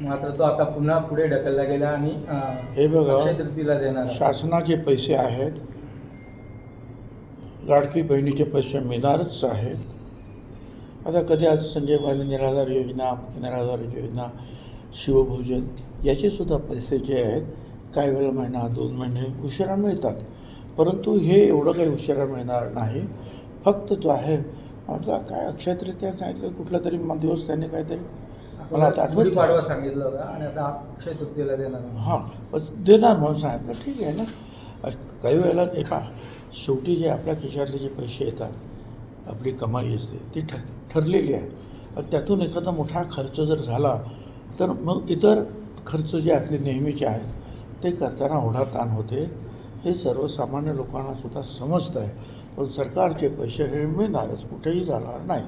मात्र तो आता पुन्हा पुढे ढकलला गेला आणि हे बघा तृतीयेला देणार. शासनाचे पैसे आहेत लाडकी बहिणीचे पैसे मिळणारच आहेत. आता कधी आज संजय गांधी निराधार योजना मुख्य निराधार योजना शिवभोजन याचे सुद्धा पैसे जे आहेत काही वेळा महिना दोन महिने उशिरा मिळतात. परंतु हे एवढं काही उशिरा मिळणार नाही. फक्त जो आहे आता काय अक्षय तृतीया सांगितलं कुठला तरी दिवस त्यांनी काहीतरी मला आता आठवत नाही. गुढीपाडवा सांगितलं होतं आणि आता अक्षय तृतीयेला देणार. हां देणार म्हणून सांगितलं. ठीक आहे ना. काही वेळेला हे पहा शेवटी जे आपल्या खिशातले जे पैसे येतात आपली कमाई असते ती ठ ठरलेली आहे. आणि त्यातून एखादा मोठा खर्च जर झाला तर मग इतर खर्च जे आपले नेहमीचे आहेत ते करताना ओढा ताण होते. हे सर्वसामान्य लोकांना सुद्धा समजतं आहे पण सरकारचे पैसे हे मिळणारच कुठेही जाणार नाही.